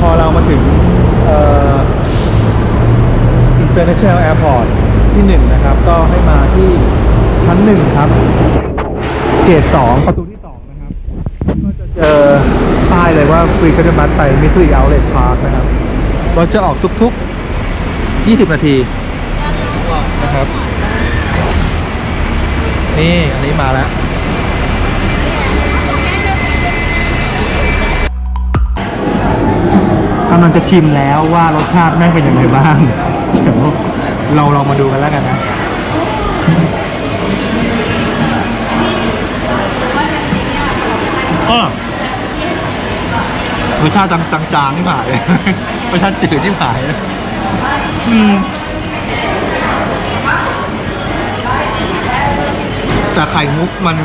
พอเรามาถึงเอ่อ International Airport ที่หนึ่งนะครับ ก็ให้มาที่ชั้นหนึ่งครับ เกตสองประตูที่สองนะครับ ก็จะเจอป้ายเลยว่าฟรีชัตเติลบัสไปมิสซูริเอาเลทพาร์คนะครับเรถจะออกทุกๆ 20 นาทีนะครับ นี่ อันนี้มาแล้วำลังจะชิมแล้วว่ารสชาติแม่งเป็นยังไงบ้างเดี๋ยวเราลองมาดูกันแล้วกันนะอ้อรสชาติจางๆที่หายรสชาติจืดที่หายอืมแต่ไข่มุกมัน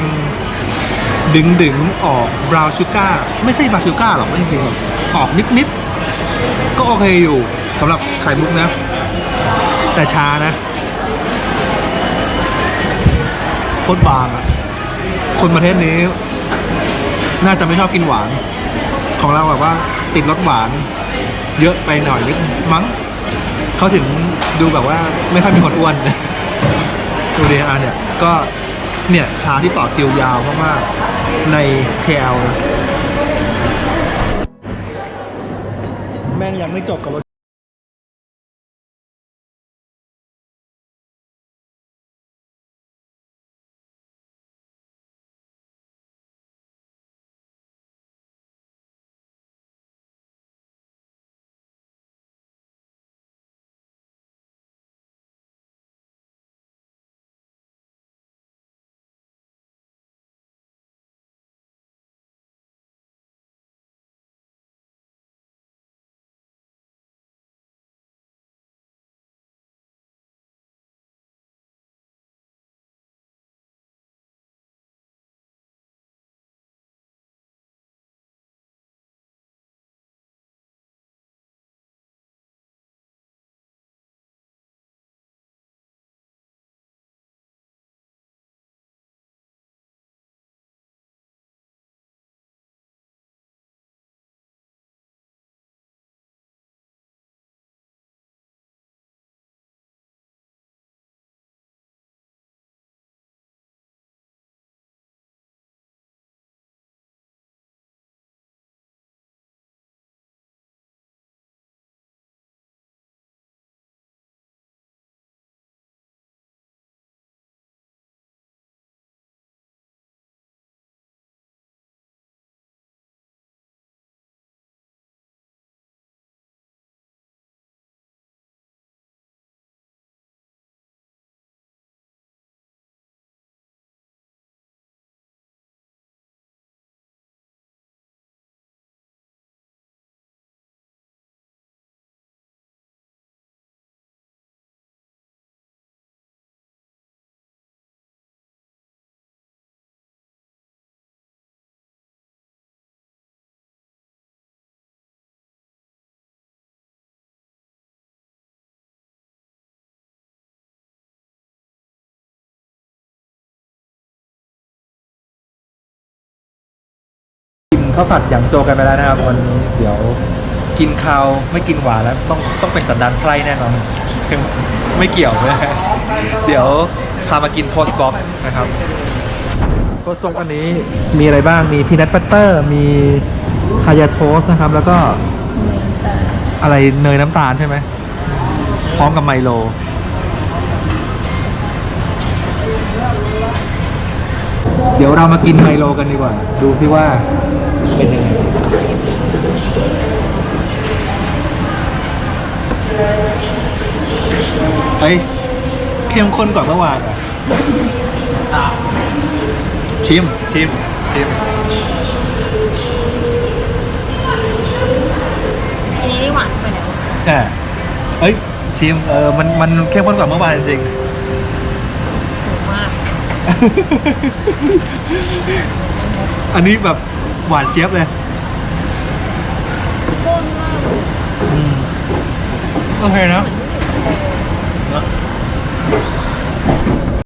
ดึงดึงๆออกบราวน์ชูการ์ไม่ใช่บราวน์ชูการ์หรอกไม่จริงๆหรอกออกนิดนิดๆ ก็โอเคอยู่สำหรับไข่มุกนะ แต่ช้านะโคตรบางอะคนประเทศนี้ น่าจะไม่ชอบกินหวาน ของเราแบบว่า ติดรสหวาน เยอะไปหน่อยนิดมั้งเขาถึงดูแบบว่าไม่ค่อยมีคนอ้วนดูดีอะเนี่ยก็เนี่ยชาที่ต่อคิวยาวมากๆใน KL นะ แม่งยังไม่จบกับรถ กินข้าวผัดหยางโจกันไปแล้วนะครับวันนี้เดี๋ยวกินข้าวไม่กินหวานแล้วต้องต้องเป็นสันดานไพร่แน่นอน ไม่เกี่ยวนะเดี๋ยวพามากินโทสบ็อกนะครับโทสบ็อกอันนี้มีอะไรบ้างมีพีนัทบัตเตอร์ มีคายาโทสนะครับ แล้วก็อะไรเนยน้ำตาลใช่ไหมพร้อมกับไมโลเดี๋ยวเรามากินไมโลกันดีกว่า ดูซิว่า เป็นยังไงเฮ้ยเข้มข้นกว่าเมื่อวานอะชิม ชิม ชิม อันนี้ได้หวานไปแล้ว ใช่เอ้ย ชิม เออ มัน มันเข้มข้นกว่าเมื่อวานจริงถูกมากๆอันนี้แบบ หวานเจี๊ยบเลยข้นมากอืมโอเคนะอ